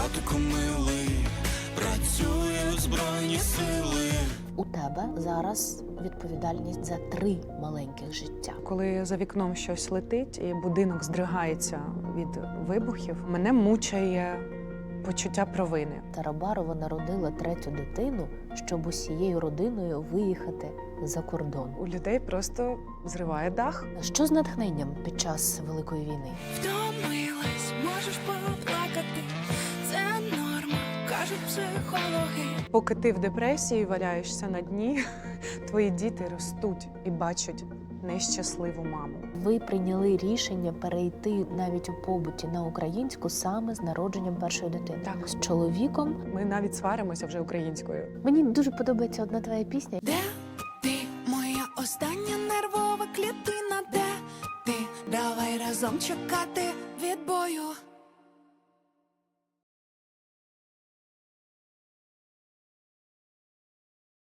братику милий, працюють збройні сили. У тебе зараз відповідальність за три маленьких життя. Коли за вікном щось летить і будинок здригається від вибухів, мене мучає почуття провини. Тарабарова народила третю дитину, щоб усією родиною виїхати за кордон. У людей просто зриває дах. Що з натхненням під час великої війни? Втомилась, психологи. Поки ти в депресії валяєшся на дні, твої діти ростуть і бачать нещасливу маму. Ви прийняли рішення перейти навіть у побуті на українську саме з народженням першої дитини. Так. з чоловіком. Ми навіть сваримося вже українською. Мені дуже подобається одна твоя пісня. Де ти, моя остання нервова клітина? Де ти? Давай разом чекати